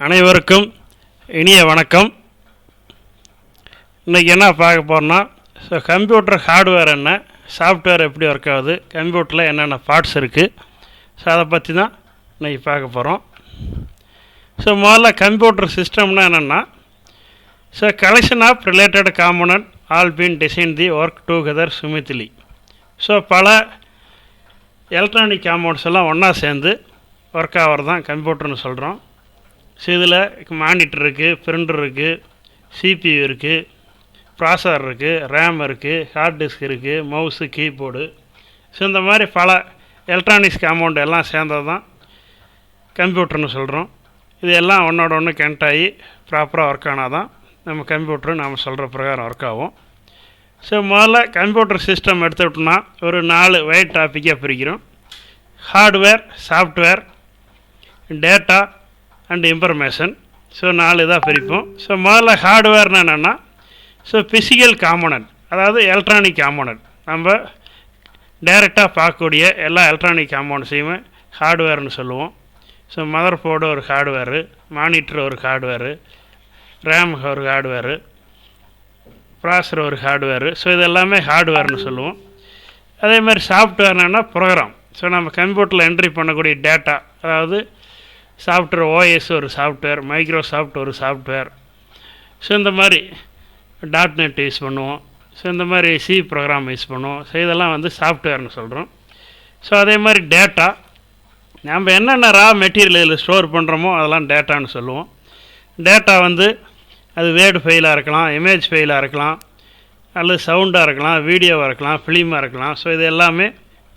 அனைவருக்கும் இனிய வணக்கம். இன்றைக்கி என்ன பார்க்க போகிறோன்னா ஸோ கம்ப்யூட்டர் ஹார்ட்வேர் என்ன சாஃப்ட்வேர் எப்படி ஒர்க் ஆகுது கம்ப்யூட்டரில் என்னென்ன பார்ட்ஸ் இருக்குது ஸோ அதை பற்றி தான் இன்றைக்கி பார்க்க போகிறோம் ஸோ முதல்ல கம்ப்யூட்டர் சிஸ்டம்னா என்னென்னா so collection of related component all been design the work together smoothly so பல எலக்ட்ரானிக் காம்பவுண்ட்ஸ் எல்லாம் ஒன்றா சேர்ந்து ஒர்க் ஆகிறது தான் கம்ப்யூட்டர்னு சொல்கிறோம் ஸோ இதில் மானிட்டர் இருக்குது பிரிண்டர் இருக்குது சிபியூ இருக்குது ப்ராசர் இருக்குது ரேம் இருக்குது ஹார்ட் டிஸ்க் இருக்குது மவுஸு கீபோர்டு. ஸோ இந்த மாதிரி பல எலக்ட்ரானிக்ஸ் காம்பவுண்ட் எல்லாம் சேர்ந்தது தான் கம்ப்யூட்டர்னு சொல்கிறோம். இது எல்லாம் ஒன்றோட ஒன்று கனெக்ட் ஆகி ப்ராப்பராக ஒர்க் ஆனால் தான் நம்ம கம்ப்யூட்டரு நாம் சொல்கிற பிரகாரம் ஒர்க் ஆகும். ஸோ முதல்ல கம்ப்யூட்டர் சிஸ்டம் எடுத்துக்கிட்டோம்னா ஒரு நாலு வயர் டாப்பிக்காக பிரிக்கிறோம். Hardware software data and information so நாலு இதாக பிரிப்போம். ஸோ முதல்ல ஹார்ட்வேர்னா என்னென்னா ஸோ ஃபிசிக்கல் காம்போனன்ட் அதாவது எலக்ட்ரானிக் காம்போனன்ட் நம்ம டைரெக்டாக பார்க்கக்கூடிய எல்லா எலக்ட்ரானிக் காம்போனன்ட்ஸையுமே ஹார்ட்வேர்னு சொல்லுவோம். ஸோ மதர் போர்டு ஒரு ஹார்ட்வேரு மானிட்டர் ஒரு ஹார்ட்வேரு ரேம் ஒரு ஹார்ட்வேரு ப்ராசர் ஒரு ஹார்ட்வேரு ஸோ இது எல்லாமே ஹார்ட்வேர்னு சொல்லுவோம். அதே மாதிரி சாஃப்ட்வேர்னா ப்ரோக்ராம் ஸோ நம்ம கம்ப்யூட்டரில் என்ட்ரி பண்ணக்கூடிய டேட்டா அதாவது சாஃப்ட்வேர் ஓஎஸ் ஒரு சாஃப்ட்வேர் மைக்ரோசாஃப்ட் ஒரு சாஃப்ட்வேர். ஸோ இந்த மாதிரி டாட் நெட் யூஸ் பண்ணுவோம். ஸோ இந்த மாதிரி சி ப்ரோக்ராம் யூஸ் பண்ணுவோம். ஸோ இதெல்லாம் வந்து சாஃப்ட்வேர்னு சொல்கிறோம் ஸோ அதே மாதிரி டேட்டா நம்ம என்னென்ன ரா மெட்டீரியல் இதில் ஸ்டோர் பண்ணுறோமோ அதெல்லாம் டேட்டான்னு சொல்லுவோம். டேட்டா வந்து அது வேர்டு ஃபைலாக இருக்கலாம் இமேஜ் ஃபைலாக இருக்கலாம் அல்லது சவுண்டாக இருக்கலாம் வீடியோவாக இருக்கலாம் ஃபிலிமாக இருக்கலாம். ஸோ இது எல்லாமே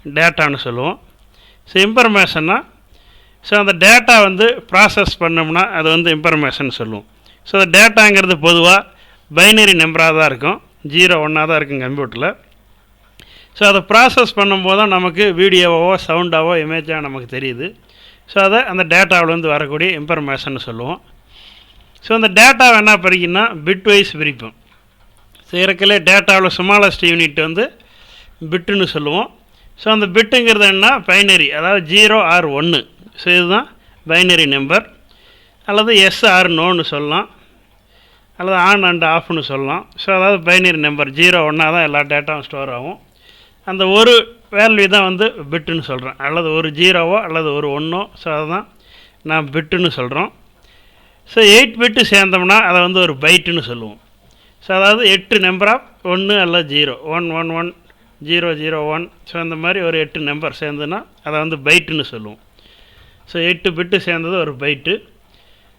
டேட்டான்னு சொல்லுவோம். ஸோ இன்ஃபர்மேஷன்னா ஸோ அந்த டேட்டா வந்து ப்ராசஸ் பண்ணோம்னா அது வந்து இன்ஃபர்மேஷன் சொல்லுவோம். ஸோ அந்த டேட்டாங்கிறது பொதுவாக பைனரி நம்பராக தான் இருக்கும். ஜீரோ ஒன்னாக தான் இருக்கும் கம்ப்யூட்டரில் ஸோ அதை ப்ராசஸ் பண்ணும்போது தான் நமக்கு வீடியோவோ சவுண்டாவோ இமேஜாக நமக்கு தெரியுது. ஸோ அதை அந்த டேட்டாவிலேருந்து வரக்கூடிய இன்ஃபர்மேஷன் சொல்லுவோம். ஸோ அந்த டேட்டாவை என்ன பிரிக்குன்னா பிட் வைஸ் பிரிப்போம் ஸோ இருக்கலே டேட்டாவில் சுமாலஸ்ட் யூனிட் வந்து பிட்டுன்னு சொல்லுவோம். ஸோ அந்த பிட்டுங்கிறது என்ன? பைனரி அதாவது ஜீரோ ஆர் ஒன்று ஸோ இதுதான் பைனரி நம்பர் அல்லது எஸ் ஆர் நோன்னு சொல்லலாம். அல்லது ஆன் அண்ட் ஆஃப்னு சொல்லலாம். ஸோ அதாவது பைனரி நம்பர் ஜீரோ ஒன்றா தான் எல்லா டேட்டாவும் ஸ்டோர் ஆகும். அந்த ஒரு வேல்யூ தான் வந்து பிட்டுன்னு சொல்கிறேன் அல்லது ஒரு ஜீரோவோ அல்லது ஒரு ஒன்றோ ஸோ அதுதான் நான் பிட்டுன்னு சொல்கிறோம் ஸோ எயிட் பிட்டு சேர்ந்தோம்னா அதை வந்து ஒரு பைட்டுன்னு சொல்லுவோம். ஸோ அதாவது எட்டு நம்பர் ஆஃப் ஒன்று அல்ல zero one one one zero zero one so அந்த மாதிரி ஒரு எட்டு நம்பர் சேர்ந்துன்னா அதை வந்து பைட்டுன்னு சொல்லுவோம். ஸோ எட்டு பிட்டு சேர்ந்தது ஒரு பைட்டு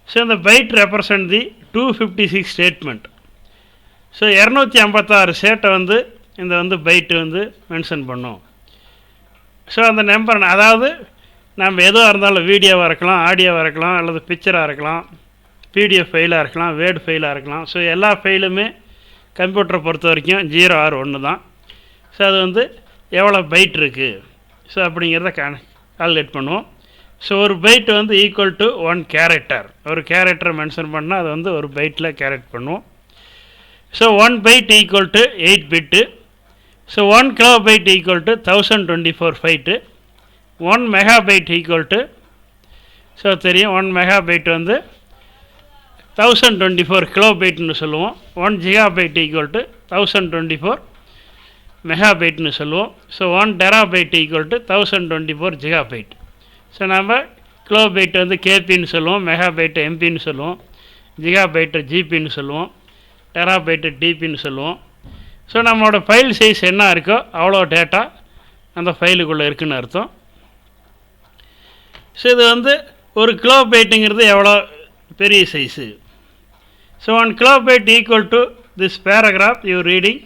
ஸோ இந்த byte represent the two fifty six statement so இரநூத்தி ஐம்பத்தாறு ஸ்டேட்டை வந்து இந்த வந்து பைட்டு வந்து மென்ஷன் பண்ணும். ஸோ அந்த நம்பர் அதாவது நம்ம எதுவாக இருந்தாலும் வீடியோவாக இருக்கலாம் ஆடியோவாக இருக்கலாம் அல்லது பிக்சராக இருக்கலாம் பிடிஎஃப் ஃபைலாக இருக்கலாம் வேர்டு ஃபைலாக இருக்கலாம். ஸோ எல்லா ஃபைலுமே கம்ப்யூட்டரை பொறுத்த வரைக்கும் ஜீரோ ஆர் ஒன்று தான். ஸோ அது வந்து எவ்வளோ பைட் இருக்குது ஸோ அப்படிங்கிறத கா கால்குலேட் பண்ணுவோம். ஸோ ஒரு பைட் வந்து ஈக்குவல் டு ஒன் கேரக்டர் ஒரு கேரக்டர் மென்ஷன் பண்ணால் அது வந்து ஒரு பைட்டில் கேரக்ட் பண்ணுவோம். So one byte equal to eight bit so one kilo byte equal to thousand twenty four byte one mega byte equal to so தெரியும் ஒன் மெகா பைட் வந்து தௌசண்ட் டுவெண்ட்டி ஃபோர் கிலோ பைட்னு சொல்லுவோம். One giga byte equal to thousand twenty four mega பைட்னு சொல்லுவோம். So one tera byte equal to thousand twenty four giga byte so நம்ம kilo byte வந்து கேபின்னு சொல்லுவோம் mega byte எம்பின்னு சொல்லுவோம் Zika byte ஜிபின்னு சொல்லுவோம் டெரா byte டிபின்னு சொல்லுவோம். ஸோ நம்மளோட ஃபைல் சைஸ் என்ன இருக்கோ அவ்வளோ டேட்டா அந்த ஃபைலுக்குள்ளே இருக்குதுன்னு அர்த்தம். ஸோ இது வந்து ஒரு கிலோ பைட்டுங்கிறது எவ்வளோ பெரிய size so one kilo byte equal to this paragraph you reading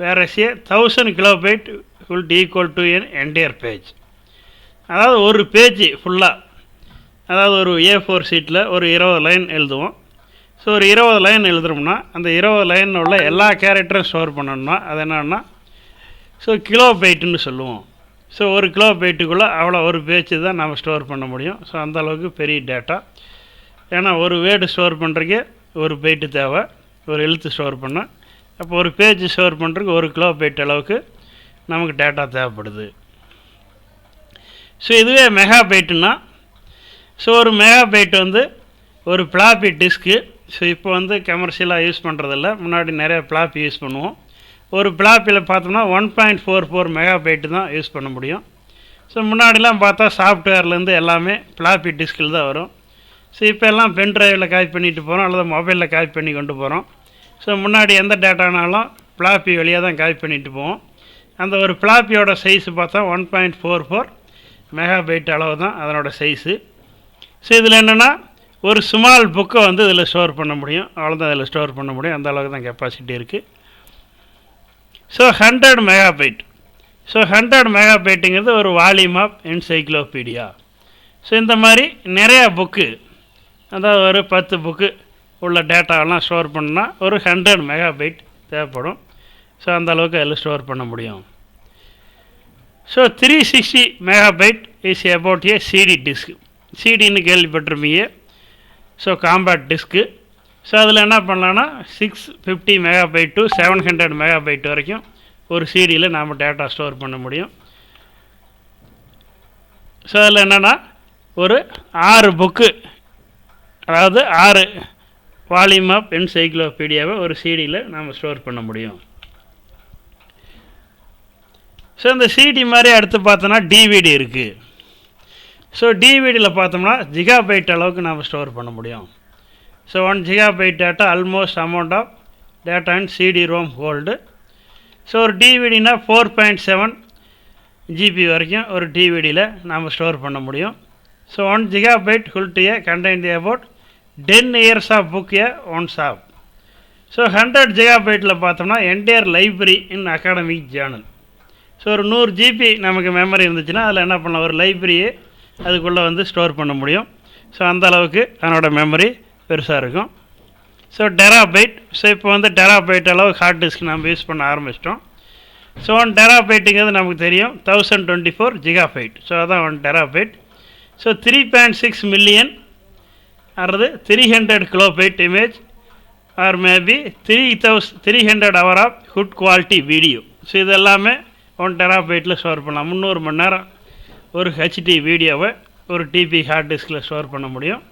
whereas a thousand kilo byte will equal to an entire page அதாவது ஒரு பேஜ் ஃபுல்லாக அதாவது ஒரு ஏ ஃபோர் ஷீட்டில் ஒரு இருபது லைன் எழுதுவோம். ஸோ ஒரு இருபது லைன் எழுதுறோம்னா அந்த இருபது லைனில் உள்ள எல்லா கேரக்டரும் ஸ்டோர் பண்ணணும்னா அது என்னென்னா ஸோ கிலோ பைட்டுன்னு சொல்லுவோம். ஸோ ஒரு கிலோ பைட்டுக்குள்ளே அவ்வளோ ஒரு பேஜ் தான் நம்ம ஸ்டோர் பண்ண முடியும். ஸோ அந்தளவுக்கு பெரிய டேட்டா ஏன்னா ஒரு வேர்டு ஸ்டோர் பண்ணுறதுக்கு ஒரு பைட்டு தேவை. ஒரு எழுத்து ஸ்டோர் பண்ண. அப்போ ஒரு பேஜ் ஸ்டோர் பண்ணுறதுக்கு ஒரு கிலோ பைட் அளவுக்கு நமக்கு டேட்டா தேவைப்படுது. ஸோ இதுவே மெகா பைட்டுன்னா ஸோ ஒரு மெகா பைட் வந்து ஒரு பிளாப்பி டிஸ்க்கு ஸோ இப்போ வந்து கமர்ஷியலாக யூஸ் பண்ணுறதில்ல முன்னாடி நிறைய பிளாப்பி யூஸ் பண்ணுவோம். ஒரு பிளாப்பியில் பார்த்தோம்னா one point four four mega byte தான் யூஸ் பண்ண முடியும். ஸோ முன்னாடிலாம் பார்த்தா சாஃப்ட்வேர்லேருந்து எல்லாமே பிளாப்பி டிஸ்கில் தான் வரும். ஸோ இப்போ எல்லாம் பென் ட்ரைவில் காப்பி பண்ணிட்டு போகிறோம் அல்லது மொபைலில் காப்பி பண்ணி கொண்டு போகிறோம் ஸோ முன்னாடி எந்த டேட்டானாலும் பிளாப்பி வழியாக தான் காப்பி பண்ணிட்டு போவோம். அந்த ஒரு பிளாப்பியோட சைஸ் பார்த்தா one point four four mega byte அளவு தான் அதனோட சைஸு ஸோ இதில் என்னென்னா ஒரு ஸ்மால் புக்கை வந்து இதில் ஸ்டோர் பண்ண முடியும். அவ்வளோதான் இதில் ஸ்டோர் பண்ண முடியும். அந்த அளவுக்கு தான் கெப்பாசிட்டி இருக்குது so hundred megabyte so hundred மெகாபைட்டுங்கிறது ஒரு வால்யூம் ஆஃப் என்சைக்ளோபீடியா ஸோ இந்த மாதிரி நிறையா புக்கு அதாவது ஒரு பத்து புக்கு உள்ள டேட்டாவெல்லாம் ஸ்டோர் பண்ணால் ஒரு ஹண்ட்ரட் மெகாபைட் தேவைப்படும். ஸோ அந்தளவுக்கு அதில் ஸ்டோர் பண்ண முடியும். So three sixty megabyte is about a CD disc சிடின்னு கேள்விப்பட்டிருப்பீங்க. ஸோ காம்பேக்ட் டிஸ்க்கு ஸோ அதில் என்ன பண்ணலான்னா six fifty megabyte to seven hundred megabyte வரைக்கும் ஒரு சிடியில் நாம் டேட்டா ஸ்டோர் பண்ண முடியும். ஸோ அதில் என்னென்னா ஒரு ஆறு புக்கு அதாவது ஆறு வால்யூம் ஆஃப் என்சைக்ளோபீடியாவை ஒரு சிடியில் நாம் ஸ்டோர் பண்ண முடியும். ஸோ இந்த சிடி மாதிரி அடுத்து பார்த்தோன்னா டிவிடி இருக்குது ஸோ டிவிடியில் பார்த்தோம்னா ஜிகா பைட் அளவுக்கு நாம் ஸ்டோர் பண்ண முடியும். So one giga byte data almost amount of data and CD ROM hold so ஒரு டிவிடினா ஃபோர் பாயிண்ட் செவன் ஜிபி வரைக்கும் ஒரு டிவிடியில் நாம் ஸ்டோர் பண்ண முடியும். So one giga byte ஹுல்ட்டிய contain about ten years of book a one shop so hundred giga பைட்டில் பார்த்தோம்னா entire library in academic journal so ஒரு நூறு ஜிபி நமக்கு மெமரி இருந்துச்சுன்னா அதில் என்ன பண்ணலாம்? ஒரு லைப்ரரியே அதுக்குள்ளே வந்து ஸ்டோர் பண்ண முடியும். ஸோ அந்த அளவுக்கு அதனோட மெமரி பெருசாக இருக்கும். ஸோ டெராபைட் ஸோ இப்போ வந்து டெராபைட் அளவு ஹார்ட் டிஸ்க் நம்ம யூஸ் பண்ண ஆரம்பிச்சிட்டோம். ஸோ ஒன் டெராபைட்டுங்கிறது நமக்கு தெரியும். Thousand twenty four gigabyte so அதான் one terabyte so three point six million அல்லது three hundred kilobyte image or maybe three thousand three hundred hour of good quality video so இது எல்லாமே one டெராபைட்டில் store பண்ணலாம். முந்நூறு மணி நேரம் ஒரு ஹெச்டி வீடியோவை ஒரு டிபி ஹார்ட் டிஸ்கில் ஸ்டோர் பண்ண முடியும்.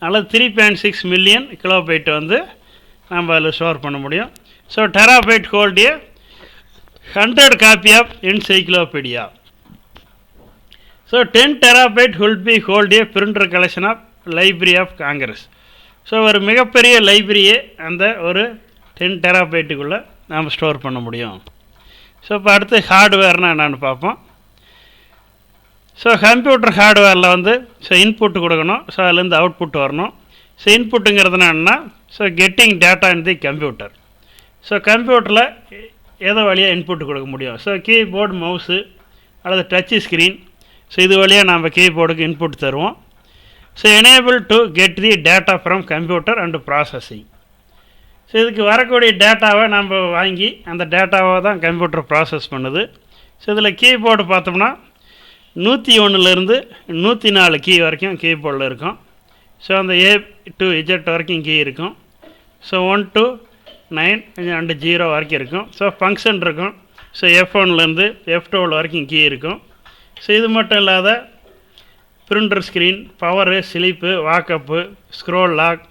அதனால் three point six million kilobyte வந்து நம்ம அதில் ஸ்டோர் பண்ண முடியும். So terabyte ஹோல்டிய hundred copy of encyclopedia so ten terabyte who'll B ஹோல்டிய printer collection of library of Congress so ஒரு மிகப்பெரிய லைப்ரரியே அந்த ஒரு டென் டெராபைட்டுக்குள்ளே நாம் ஸ்டோர் பண்ண முடியும். ஸோ இப்போ அடுத்து ஹார்ட்வேர்னால் என்னென்னு பார்ப்போம். ஸோ கம்ப்யூட்டர் ஹார்ட்வேரில் வந்து ஸோ இன்புட் கொடுக்கணும். ஸோ அதுலேருந்து அவுட்புட் வரணும். ஸோ இன்புட்டுங்கிறது என்னென்னா so getting data in the computer so கம்ப்யூட்டரில் எதை வழியாக இன்புட் கொடுக்க முடியும்? ஸோ கீபோர்டு மவுஸு அல்லது டச்சு ஸ்க்ரீன் ஸோ இது வழியாக நம்ம கீபோர்டுக்கு இன்புட் தருவோம். So enable to get the data from computer and processing so இதுக்கு வரக்கூடிய டேட்டாவை நம்ம வாங்கி அந்த டேட்டாவை தான் கம்ப்யூட்டர் ப்ராசஸ் பண்ணுது. ஸோ இதில் கீபோர்டு பார்த்தோம்னா நூற்றி ஒன்றுலேருந்து நூற்றி நாலு கீ வரைக்கும் கீபோர்டில் இருக்கும். ஸோ அந்த ஏ டு இஜெட் வரைக்கும் கீ இருக்கும். So one to nine and zero வரைக்கும் இருக்கும். ஸோ ஃபங்க்ஷன் இருக்கும். ஸோ எஃப் ஒன்லேருந்து எஃப் டுவெல் வரைக்கும் கீ இருக்கும். ஸோ இது மட்டும் இல்லாத printer screen power sleep wake up scroll lock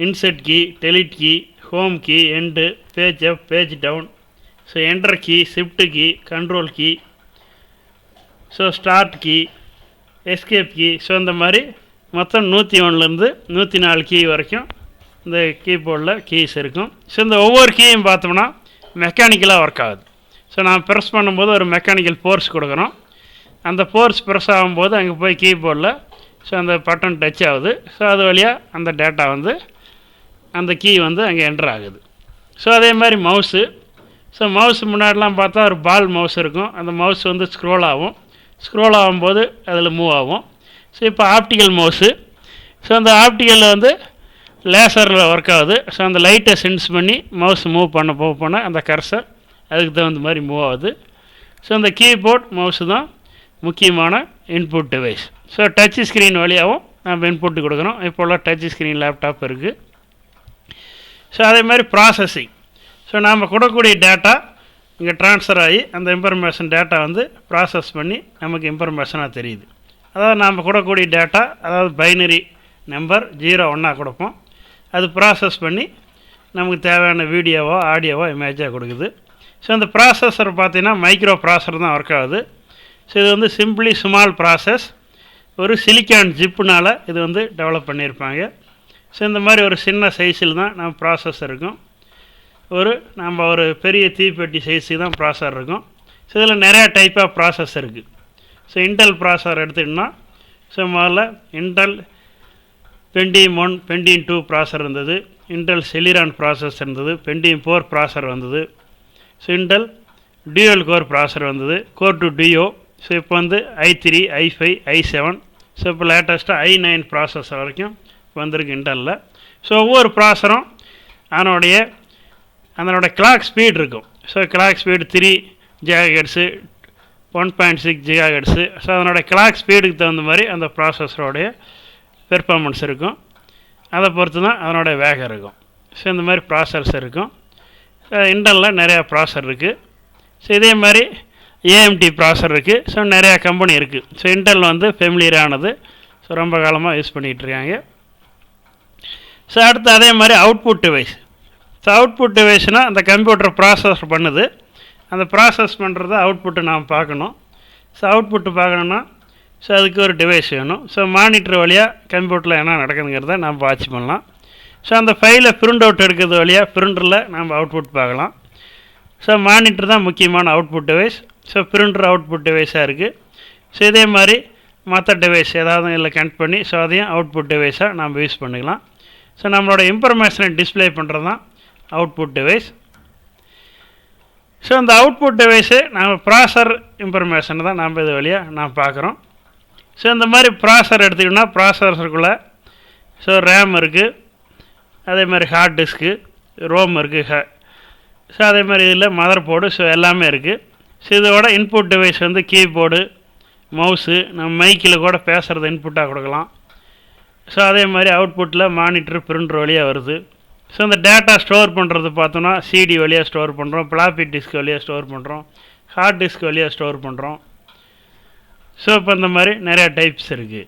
insert key delete key home key end page up page down so enter key shift key control key so start key escape key so இந்த மாதிரி மொத்தம் நூற்றி ஒன்றுலேருந்து நூற்றி நாலு key வரைக்கும் இந்த கீபோர்டில் கீஸ் இருக்கும். ஸோ இந்த ஒவ்வொரு கீயும் பார்த்தோம்னா மெக்கானிக்கலாக ஒர்க் ஆகுது. ஸோ நான் ப்ரெஸ் பண்ணும்போது ஒரு மெக்கானிக்கல் ஃபோர்ஸ் கொடுக்குறோம் அந்த ஃபோர்ஸ் ப்ரெஸ் ஆகும்போது அங்கே போய் கீபோர்டில் ஸோ அந்த பட்டன் டச் ஆகுது. ஸோ அது வழியாக அந்த டேட்டா வந்து அந்த கீ வந்து அங்கே என்டர் ஆகுது. ஸோ அதே மாதிரி மவுஸு ஸோ மவுஸ் முன்னாடிலாம் பார்த்தா ஒரு பால் மவுஸ் இருக்கும். அந்த மவுஸ் வந்து ஸ்க்ரோல் ஆகும். ஸ்க்ரோல் ஆகும்போது அதில் மூவ் ஆகும். ஸோ இப்போ ஆப்டிக்கல் மவுஸு ஸோ அந்த ஆப்டிக்கலில் வந்து லேசரில் ஒர்க் ஆகுது. ஸோ அந்த லைட்டை சென்ஸ் பண்ணி மவுஸ் மூவ் பண்ண போக போனால் அந்த கர்சர் அதுக்கு தகுந்த மாதிரி மூவ் ஆகுது. ஸோ அந்த கீபோர்ட் மவுஸு தான் முக்கியமான input device so touch screen வழியாகவும் நம்ம இன்புட் கொடுக்குறோம் இப்போல்லாம் டச் ஸ்க்ரீன் லேப்டாப் இருக்குது ஸோ அதே மாதிரி ப்ராசஸிங் ஸோ நாம் கொடுக்கக்கூடிய டேட்டா இங்கே ட்ரான்ஸ்ஃபர் ஆகி அந்த இன்ஃபர்மேஷன் டேட்டா வந்து ப்ராசஸ் பண்ணி நமக்கு இன்ஃபர்மேஷனாக தெரியுது. அதாவது நாம் கொடுக்கக்கூடிய டேட்டா அதாவது பைனரி நம்பர் ஜீரோ ஒன்றா கொடுப்போம். அது ப்ராசஸ் பண்ணி நமக்கு தேவையான வீடியோவோ ஆடியோவோ இமேஜாக கொடுக்குது. ஸோ அந்த ப்ராசஸர் பார்த்தீங்கன்னா மைக்ரோ ப்ராசர் தான் ஒர்க் ஆகுது. ஸோ இது வந்து சிம்பிளி ஸ்மால் ப்ராசஸ் ஒரு சிலிக்கான் ஜிப்புனால் இது வந்து டெவலப் பண்ணியிருப்பாங்க. ஸோ இந்த மாதிரி ஒரு சின்ன சைஸில் தான் நம்ம ப்ராசஸ் இருக்கும். ஒரு நம்ம ஒரு பெரிய தீப்பெட்டி சைஸுக்கு தான் ப்ராசர் இருக்கும். ஸோ இதில் நிறையா டைப் ஆஃப் ப்ராசஸ் இருக்குது ஸோ இன்டெல் ப்ராசர் எடுத்துக்கிட்டோம்னா ஸோ முதல்ல Intel Pentium one Pentium two processor இருந்தது. இன்டெல் செலிரான் ப்ராசஸ் இருந்தது. பெண்டியம் ஃபோர் ப்ராசர் வந்தது. ஸோ இன்டெல் டியூஎல் கோர் ப்ராசர் வந்தது. கோர் டு டியோ ஸோ இப்போ வந்து I three I five I seven so இப்போ லேட்டஸ்ட்டாக ஐ நைன் ப்ராசஸ் வரைக்கும் வந்திருக்கு இன்டர்னில் ஸோ ஒவ்வொரு ப்ராசரும் அதனுடைய அதனோட கிளாக் ஸ்பீட் இருக்கும். So clock speed three gigahertz one point six gigahertz so அதனோட கிளாக் ஸ்பீடுக்கு தகுந்த மாதிரி அந்த ப்ராசஸரோடைய பெர்ஃபார்மன்ஸ் இருக்கும். அதை பொறுத்து தான் அதனோட வேகம் இருக்கும். ஸோ இந்த மாதிரி ப்ராசர்ஸ் இருக்கும். இன்டர்னில் நிறையா ப்ராசர் இருக்குது ஸோ இதே மாதிரி ஏஎம்டி ப்ராசர் இருக்குது ஸோ நிறையா கம்பெனி இருக்குது ஸோ இன்டர்னில் வந்து ஃபெமிலியரானது ஸோ ரொம்ப காலமாக யூஸ் பண்ணிகிட்ருக்காங்க ஸோ அடுத்து அதே மாதிரி அவுட்புட் டிவைஸ் ஸோ அவுட்புட் டிவைஸ்னால் அந்த கம்ப்யூட்டர் ப்ராசஸ் பண்ணுது. அந்த ப்ராசஸ் பண்ணுறத அவுட்புட்டு நாம் பார்க்கணும். ஸோ அவுட்புட்டு பார்க்கணுன்னா ஸோ அதுக்கு ஒரு டிவைஸ் வேணும். ஸோ மானிட்டர் வழியாக கம்ப்யூட்டரில் என்ன நடக்குதுங்கிறத நம்ம வாட்ச் பண்ணலாம். ஸோ அந்த ஃபைலை பிரிண்ட் அவுட் எடுக்கிறது வழியாக பிரிண்டரில் நம்ம அவுட்புட் பார்க்கலாம். ஸோ மானிட்டர் தான் முக்கியமான output device so printer output டிவைஸாக இருக்குது ஸோ இதே மாதிரி மற்ற டிவைஸ் ஏதாவது இல்லை கனெக்ட் பண்ணி ஸோ அதையும் அவுட்புட் டிவைஸாக நம்ம யூஸ் பண்ணிக்கலாம். ஸோ நம்மளோட இன்ஃபர்மேஷனை டிஸ்பிளே பண்ணுறது தான் அவுட்புட் டிவைஸ் ஸோ அந்த அவுட்புட் டிவைஸு நம்ம ப்ராசர் இன்ஃபர்மேஷன் தான் நம்ம இது வழியாக நாம் பார்க்குறோம். ஸோ இந்த மாதிரி ப்ராசர் எடுத்துக்கிட்டோம்னா ப்ராசஸருக்குள்ளே ஸோ ரேம் இருக்குது அதே மாதிரி ஹார்ட் டிஸ்க்கு ரோம் இருக்குது ஹ ஸோ அதே மாதிரி இதில் மதர் போர்டு ஸோ எல்லாமே இருக்குது ஸோ இதோட இன்புட் டிவைஸ் வந்து கீபோர்டு மவுஸு நம்ம மைக்கில் கூட பேசுகிறத இன்புட்டாக கொடுக்கலாம். ஸோ அதே மாதிரி அவுட்புட்டில் மானிட்டர் பிரிண்டர் வழியாக வருது. ஸோ இந்த டேட்டா ஸ்டோர் பண்ணுறது பார்த்தோன்னா சிடி வழியாக ஸ்டோர் பண்ணுறோம் ஃப்ளாப்பி டிஸ்க் வழியாக ஸ்டோர் பண்ணுறோம் ஹார்ட் டிஸ்க் வழியாக ஸ்டோர் பண்ணுறோம் ஸோ இப்போ இந்த மாதிரி நிறையா டைப்ஸ் இருக்குது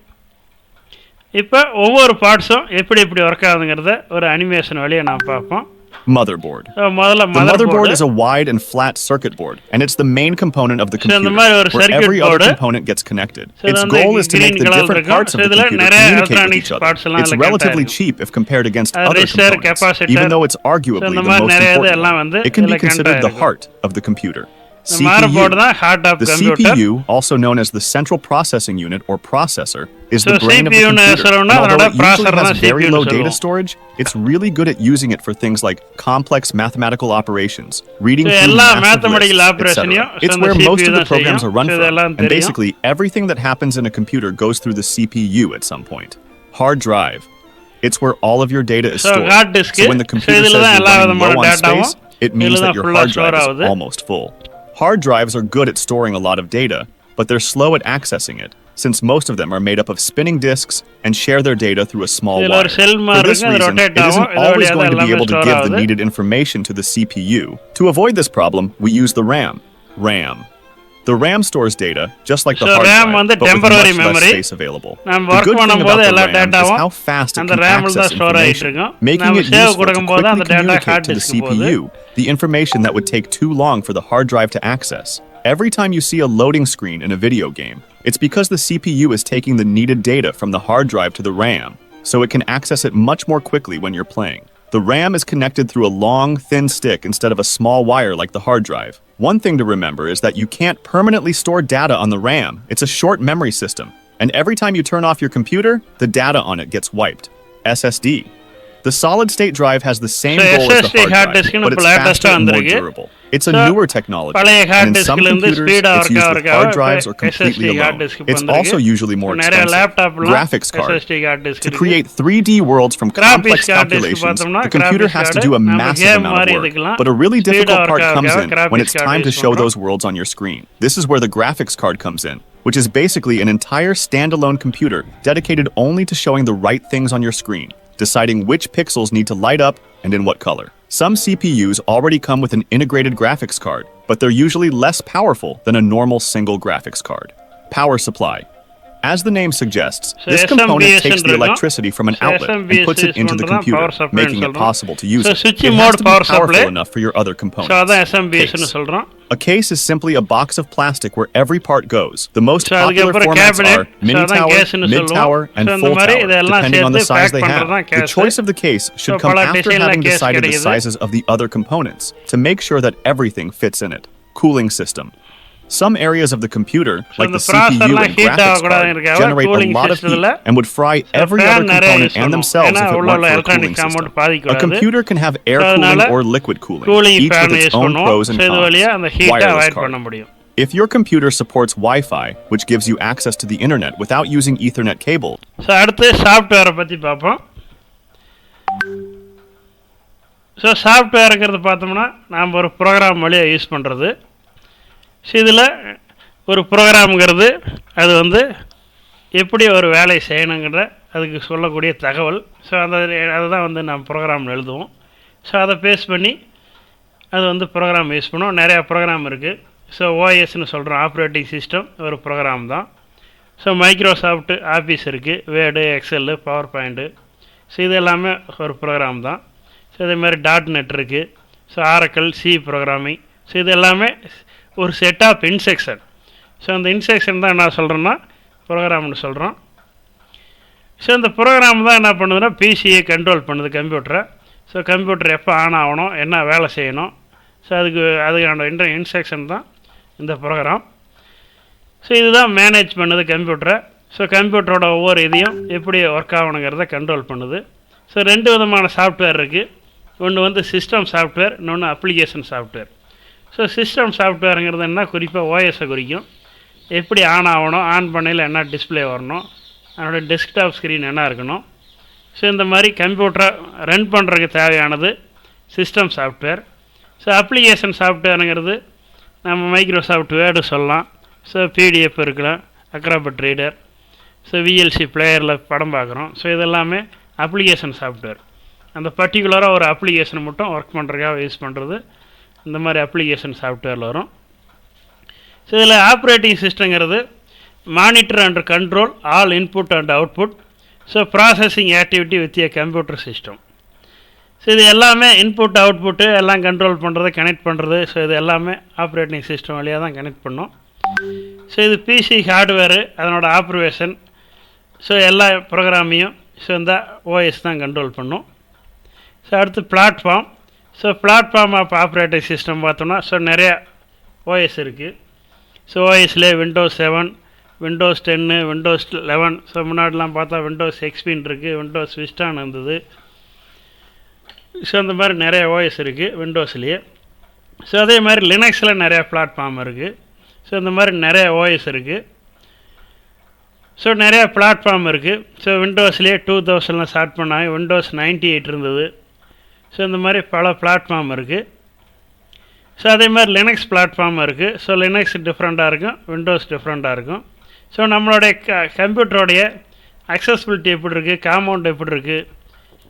இப்போ ஒவ்வொரு பார்ட்ஸும் எப்படி எப்படி ஒர்க் ஆகுதுங்கிறத ஒரு அனிமேஷன் வழியாக நான் பார்ப்போம். motherboard. Oh, mother- the motherboard is a wide and flat circuit board, and it's the main component of the computer, where every other component gets connected. Its goal is to make the different parts of the computer communicate with each other. It's relatively cheap if compared against other components, even though it's arguably the most important. It can be considered the heart of the computer. CPU, the CPU, also known as the central processing unit or processor, is the brain CPU of the computer. And although it usually has very low data storage, it's really good at using it for things like complex mathematical operations, reading through massive lists, etc. It's where most of the programs are run from, and basically everything that happens in a computer goes through the CPU at some point. Hard drive. It's where all of your data is stored. So when the computer says you're running low on space, it means that your hard drive is almost full. Hard drives are good at storing a lot of data, but they're slow at accessing it, since most of them are made up of spinning disks and share their data through a small wire. For this reason, it isn't always going to be able to give the needed information to the CPU. To avoid this problem, we use the RAM. RAM. The RAM stores data, just like the so hard RAM drive, the but with much memory. less space available. the good thing about the RAM is how fast it can access information, making it useful to quickly communicate to the CPU the information that would take too long for the hard drive to access. Every time you see a loading screen in a video game, it's because the CPU is taking the needed data from the hard drive to the RAM, so it can access it much more quickly when you're playing. The RAM is connected through a long, thin stick instead of a small wire like the hard drive. One thing to remember is that you can't permanently store data on the RAM. It's a short memory system, and every time you turn off your computer, the data on it gets wiped. SSD. The solid state drive has the same goal as the hard drive, but it's faster and more durable. It's a newer technology, and in some computers, it's used with hard drives or completely alone. It's also usually more expensive. Graphics card. To create 3D worlds from complex calculations, the computer has to do a massive amount of work. But a really difficult part comes in when it's time to show those worlds on your screen. This is where the graphics card comes in which is basically an entire standalone computer dedicated only to showing the right things on your screen deciding which pixels need to light up and in what color. Some CPUs already come with an integrated graphics card, but they're usually less powerful than a normal single graphics card. Power supply. As the name suggests, this component takes the electricity from an outlet and puts it into the computer, making it possible to use it. It has to be powerful enough for your other components. Case. A case is simply a box of plastic where every part goes. The most popular formats are mini tower, mid tower, and full tower, depending on the size they have. The choice of the case should come after having decided the sizes of the other components to make sure that everything fits in it. Cooling system. Some areas of the computer, like இந்த the CPU processor-லாம் and heat graphics ஆகக்கூடாது card, இருக்கறதுக்காக generate a cooling lot of heat system-ல and would fry every fan other நிறைய component use and பண்ணுவோம். themselves ஏன்னா if it உள்ள weren't உள்ள for a electronic cooling sound system. A பாதிக்கூடாது. computer can have air So cooling அதனால or liquid cooling, cooling each fan with use its own பண்ணுவோம் pros and so இது வழியாக அந்த cons. ஹீட்டை Wireless avoid card. பண்ண முடியும் If your computer supports Wi-Fi, which gives you access to the internet without using Ethernet cable, so அடுத்து சாஃப்ட்வேரை பற்றி பார்ப்போம் ஸோ சாஃப்ட்வேருங்கிறது பார்த்தோம்னா நாம் ஒரு ப்ரோக்ராம் வழியாக யூஸ் பண்ணுறது ஸோ இதில் ஒரு ப்ரோக்ராம்ங்கிறது அது வந்து எப்படி ஒரு வேலையை செய்யணுங்கிற அதுக்கு சொல்லக்கூடிய தகவல். ஸோ அந்த அதுதான் வந்து நம்ம ப்ரோக்ராமில் எழுதுவோம். ஸோ அதை பேஸ் பண்ணி அது வந்து ப்ரோக்ராம் யூஸ் பண்ணுவோம். நிறையா ப்ரோக்ராம் இருக்குது ஸோ ஓஎஸ்னு சொல்கிறோம் ஆப்ரேட்டிங் சிஸ்டம் ஒரு ப்ரோக்ராம் தான். ஸோ மைக்ரோசாஃப்ட் ஆஃபீஸ் இருக்குது Word Excel power point so இது எல்லாமே ஒரு ப்ரோக்ராம் தான். ஸோ இதே மாதிரி டாட் நெட் இருக்குது so Oracle C programming so இது எல்லாமே ஒரு செட் ஆஃப் இன்செக்ஷன் ஸோ அந்த இன்செக்ஷன் தான் என்ன சொல்கிறோன்னா ப்ரோக்ராம்னு சொல்கிறோம் ஸோ இந்த ப்ரோக்ராம் தான் என்ன பண்ணுதுன்னா பிசியை கண்ட்ரோல் பண்ணுது கம்ப்யூட்டரை ஸோ கம்ப்யூட்டர் எப்போ ஆன் ஆகணும் என்ன வேலை செய்யணும். ஸோ அதுக்கு அதுக்கான இன்ட இன்ஸ்ட்ரக்ஷன் தான் இந்த ப்ரோக்ராம் ஸோ இதுதான் மேனேஜ் பண்ணுது கம்ப்யூட்டரை ஸோ கம்ப்யூட்டரோட ஒவ்வொரு இதையும் எப்படி ஒர்க் ஆகணுங்கிறத கண்ட்ரோல் பண்ணுது. ஸோ ரெண்டு விதமான சாஃப்ட்வேர் இருக்குது ஒன்று வந்து சிஸ்டம் சாஃப்ட்வேர் இன்னொன்று அப்ளிகேஷன் சாஃப்ட்வேர் ஸோ சிஸ்டம் சாஃப்ட்வேருங்கிறது என்ன? குறிப்பாக ஓஎஸை குறிக்கும். எப்படி ஆன் ஆகணும்? ஆன் பண்ணையில் என்ன டிஸ்ப்ளே வரணும்? அதனோட டெஸ்க்டாப் ஸ்க்ரீன் என்ன இருக்கணும்? ஸோ இந்த மாதிரி கம்ப்யூட்டரை ரன் பண்ணுறதுக்கு தேவையானது சிஸ்டம் சாஃப்ட்வேர் ஸோ அப்ளிகேஷன் சாஃப்ட்வேருங்கிறது நம்ம மைக்ரோசாஃப்ட் வேர்டு சொல்லலாம். ஸோ பிடிஎஃப் இருக்கலாம். அக்ராபட் ரீடர் ஸோ விஎல்சி பிளேயரில் படம் பார்க்குறோம். ஸோ இதெல்லாமே அப்ளிகேஷன் சாஃப்ட்வேர் அந்த பர்டிகுலராக ஒரு அப்ளிகேஷன் மட்டும் ஒர்க் பண்ணுறதுக்காக யூஸ் பண்ணுறது இந்த மாதிரி அப்ளிகேஷன் சாஃப்ட்வேரில் வரும். ஸோ இதில் operating சிஸ்டங்கிறது monitor and control all input and output so processing activity with a computer system so இது எல்லாமே இன்புட் அவுட்புட்டு எல்லாம் கண்ட்ரோல் பண்ணுறது கனெக்ட் பண்ணுறது ஸோ இது எல்லாமே ஆப்ரேட்டிங் சிஸ்டம் வழியாக தான் கனெக்ட் பண்ணும். ஸோ இது பிசி ஹார்ட்வேரு அதனோட ஆப்ரவேஷன் ஸோ எல்லா ப்ரோக்ராமையும் ஸோ இந்த ஓஎஸ் தான் கண்ட்ரோல் பண்ணும். ஸோ அடுத்து platform so platform of operating system பார்த்தோம்னா ஸோ நிறையா ஓஎஸ் இருக்குது ஸோ ஓஎஸ்லேயே விண்டோஸ் செவன் விண்டோஸ் டென்னு விண்டோஸ் லெவன் ஸோ முன்னாடிலாம் பார்த்தா விண்டோஸ் எக்ஸ்பின் இருக்குது விண்டோஸ் விஸ்டான் இருந்தது. ஸோ அந்த மாதிரி நிறைய ஓஎஸ் இருக்குது விண்டோஸ்லேயே ஸோ அதே மாதிரி லினக்ஸில் நிறையா பிளாட்ஃபார்ம் இருக்குது ஸோ இந்த மாதிரி நிறைய ஓஎஸ் இருக்குது ஸோ நிறையா பிளாட்ஃபார்ம் இருக்குது ஸோ விண்டோஸ்லேயே டூ தௌசண்டில் ஸ்டார்ட் பண்ணாங்க. விண்டோஸ் நைன்ட்டி எயிட் இருந்தது. ஸோ இந்த மாதிரி பல பிளாட்ஃபார்ம் இருக்குது ஸோ அதே மாதிரி லினக்ஸ் பிளாட்ஃபார்ம் இருக்குது ஸோ லினக்ஸ் டிஃப்ரெண்ட்டாக இருக்கும். விண்டோஸ் டிஃப்ரெண்ட்டாக இருக்கும். ஸோ நம்மளுடைய க கம்ப்யூட்டரோடைய அக்சஸ்பிலிட்டி எப்படி இருக்குது காம்பவுண்ட் எப்படி இருக்குது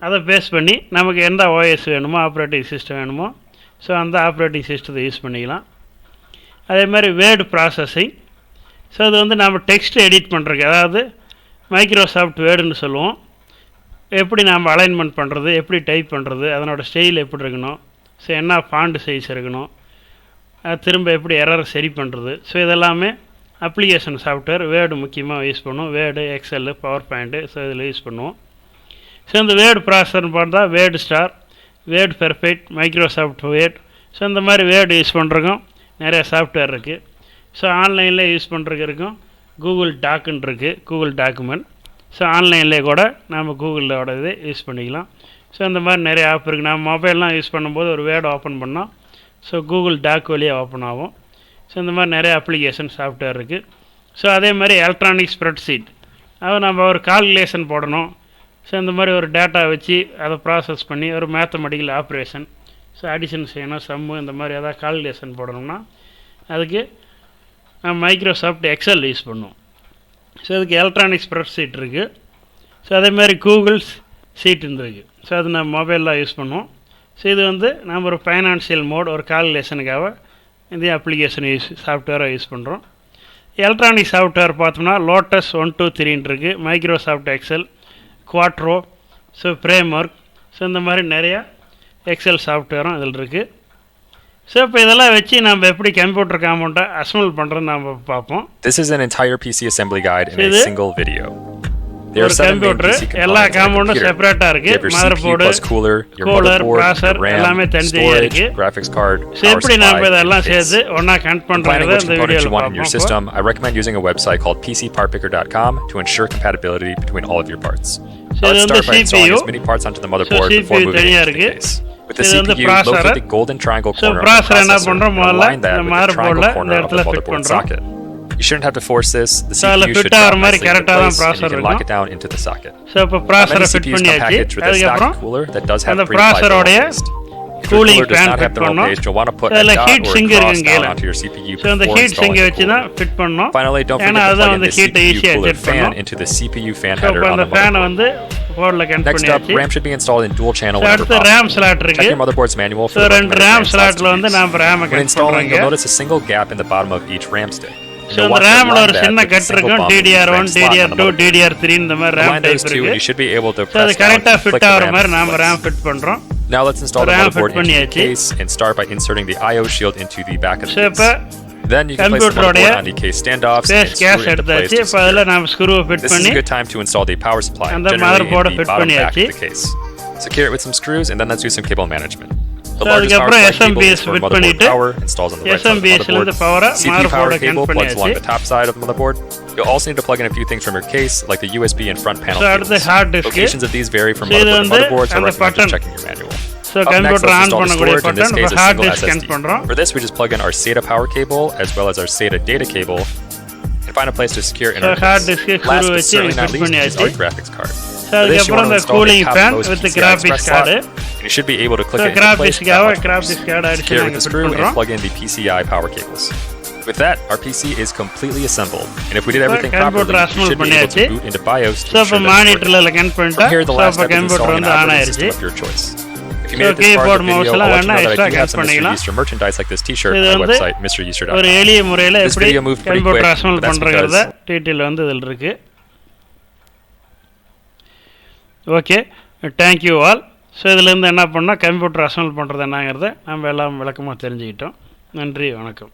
அதை பேஸ் பண்ணி நமக்கு எந்த ஓஎஸ் வேணுமோ ஆப்ரேட்டிங் சிஸ்டம் வேணுமோ ஸோ அந்த ஆப்ரேட்டிங் சிஸ்டத்தை யூஸ் பண்ணிக்கலாம். அதே மாதிரி வேர்டு ப்ராசஸிங் ஸோ அது வந்து நம்ம டெக்ஸ்ட் எடிட் பண்ணுறதுக்கு அதாவது மைக்ரோசாஃப்ட் வேர்டுன்னு சொல்லுவோம். எப்படி நாம் அலைன்மெண்ட் பண்ணுறது எப்படி டைப் பண்ணுறது அதனோட ஸ்டைல் எப்படி இருக்கணும் ஸோ என்ன ஃபாண்ட் சைஸ் இருக்கணும் திரும்ப எப்படி எரர் சரி பண்ணுறது ஸோ இதெல்லாமே அப்ளிகேஷன் சாஃப்ட்வேர் வேர்டு முக்கியமாக யூஸ் பண்ணுவோம். Word Excel power point so இதில் யூஸ் பண்ணுவோம். ஸோ இந்த வேர்டு ப்ராசஸர்னு பார்த்தா WordStar WordPerfect Microsoft Word so இந்த மாதிரி வேர்டு யூஸ் பண்ணுறக்கும் நிறைய சாஃப்ட்வேர் இருக்குது ஸோ ஆன்லைனில் யூஸ் பண்ணுறதுக்கு இருக்கும் கூகுள் டாக்குன்னு இருக்குது கூகுள் டாக்குமெண்ட் ஸோ ஆன்லைன்லேயே கூட நம்ம கூகுளோட இது யூஸ் பண்ணிக்கலாம். ஸோ இந்த மாதிரி நிறைய ஆப் இருக்குது நம்ம மொபைல்லாம் யூஸ் பண்ணும்போது ஒரு வேர்டு ஓப்பன் பண்ணோம் ஸோ கூகுள் டாக் வழியாக ஓப்பன் ஆகும். ஸோ இந்த மாதிரி நிறைய அப்ளிகேஷன் சாஃப்ட்வேர் இருக்குது ஸோ அதே மாதிரி எலக்ட்ரானிக் ஸ்ப்ரெட்ஷீட் அது நம்ம ஒரு கால்குலேஷன் போடணும். ஸோ இந்த மாதிரி ஒரு டேட்டா வச்சு அதை ப்ராசஸ் பண்ணி ஒரு மேத்தமெட்டிக்கல் ஆப்ரேஷன் ஸோ அடிஷன் செய்யணும் சம்மு இந்த மாதிரி எதாவது கால்குலேஷன் போடணும்னா அதுக்கு நம்ம மைக்ரோசாஃப்ட் எக்ஸல் யூஸ் பண்ணுவோம். ஸோ அதுக்கு எலக்ட்ரானிக் ஸ்ப்ரெட்ஷீட் இருக்குது ஸோ அதே மாதிரி கூகுள் சீட் இருந்திருக்கு ஸோ அது நம்ம மொபைலில் யூஸ் பண்ணுவோம். ஸோ இது வந்து நம்ம ஒரு ஃபைனான்சியல் மோட் ஒரு கால்குலேஷனுக்காக இந்த அப்ளிகேஷன் யூஸ் சாஃப்ட்வேராக யூஸ் பண்ணுறோம் எலக்ட்ரானிக் சாஃப்ட்வேர் பார்த்தோம்னா லோட்டஸ் ஒன் டூ த்ரீன்னு இருக்குது Microsoft Excel Quattro so framework so இந்த மாதிரி நிறையா எக்ஸல் சாஃப்ட்வேரும் இதில் இருக்குது ஸோ இப்போ இதெல்லாம் வச்சு நம்ம எப்படி கம்ப்யூட்டர் காம்பவுண்டை அசம்பிள் பண்ணுறோன்னு நம்ம பார்ப்போம் This is an entire PC assembly guide in a இது single video. There are ஒரு seven main கம்ப்யூட்டர் PC எல்லா components in a காம்பவுண்டும் computer. செப்பரேட்டாக You இருக்குது have your mother CPU board plus cooler, your cooler, motherboard, processor, your RAM, எல்லாமே தனித்தனியாக storage, இருக்கு. graphics card, so power எப்படி supply, நம்ம and இதெல்லாம் case. சேர்த்து ஒன்றா கனெக்ட் Planning பண்ணுறத which இந்த components வீடியோவில் you want in your பார்ப்போம் system, I recommend using a website called PCPartPicker.com to ensure compatibility between all of your parts. So Now let's இது வந்து start by installing CPU. as many parts onto the motherboard before CPU moving தனியா into the இருக்கு. case. with the CPU located at the golden triangle corner so of the processor and align that with the triangle corner of the motherboard socket. You shouldn't have to force this. The CPU should drop nicely into place, and you can lock it down into the socket. So, many CPUs come packaged with a stacked cooler that does have pre-applied cooling fit thermal பண்ணோம் அதில் heat sink கீழே CPU so அந்த heat சிங்கை வச்சு தான். Fit பண்ணோம் வந்து the ஹீட்டை CPU ஈஸியாக cooler அட்ஜஸ்ட் fan பண்ணோம் into the CPU fan header on the ஃபேனை motherboard. வந்து போர்டில் கனெக்ட் Next up, பண்ணியாச்சு RAM should be installed in dual channel so whenever அடுத்து possible. ரேம் ஸ்லாட் Check இருக்கு your motherboard's manual for ரெண்டு RAM to வந்து. நாம் ரேமை When connect installing, you'll notice a single gap in the bottom of each RAM stick. So இந்த ரேமில் ஒரு சின்ன கட் இருக்கும் DDR RAM one slot DDR two. DDR three இந்த மாதிரி ரேம் டைப் இருக்கு ஸோ அது கரெக்டாக ஃபிட் ஆகிற RAM மாதிரி நாம். ரேம் ஃபிட் பண்ணுறோம் Now let's install the motherboard into the case and start by inserting the I.O. shield into the back of the case. Then you can place the motherboard on the case standoffs and screw into place to secure. This is a good time to install the power supply, generally in the bottom back of the case. Secure it with some screws and then let's do some cable management. The So largest power அதுக்கப்புறம் supply cable is SMBS for fit motherboard பண்ணிட்டு power, installs on the right side of the SMBS ல இருந்து motherboard. power-அ CPU motherboard power connect cable plugs along பண்ணியாச்சு. the top side of the motherboard. You'll also need to plug in a few things from your case, like the USB and front panel So அடுத்து cables. hard disk. Locations of these vary from So இது motherboard to வந்து motherboard, so I அந்த recommend button. just checking your manual. So Up next, computer let's on install the பண்ணக்கூடிய storage, in this button case, இப்போ a hard single disk connect SSD. பண்ணுறோம் For this, we just plug in our SATA power cable as well as our SATA data cable and find a place to secure in So our hard case. disk க்கு Last screw but வச்சு certainly not fit least is பண்ணியாச்சு. our graphics card. So For this, you அதுக்கப்புறம் want இந்த to install the cooling fan topmost with PCI graphics Express slot, card and you should be able to click so it into place கிராஃபிக்ஸ்க்காக without much graphics card அடிச்சு Secure it with நாங்கள் a fit screw and பண்ணுறோம் plug in the PCI power cables. With that, our PC is completely assembled. And if we did everything computer properly, we assemble should be able பண்ணியாச்சு. to boot into BIOS to so இப்போ ensure that it's working. மானிட்டரில் connect பண்ணிட்டா From here, the so last இப்போ step is computer installing an வந்து on operating ஆயிருச்சு system of your choice. If you So made it this far keyboard, in the video, mouse I'll எல்லாம் let you know வேணா that I extra do have some connect Mr. பண்ணிக்கலாம். Easter merchandise like this t-shirt இது on my வந்து website, ஒரு MrEaster.com. எளிய முறையில் This எப்படி video moved pretty computer quick, assemble but that's பண்ணுறங்கிறத because- okay. Thank you all so இதுலேருந்து என்ன பண்ணால் கம்ப்யூட்டர் அசம்பிள் பண்ணுறது என்னங்கிறத நம்ம எல்லாம் விளக்கமாக தெரிஞ்சுக்கிட்டோம். நன்றி வணக்கம்.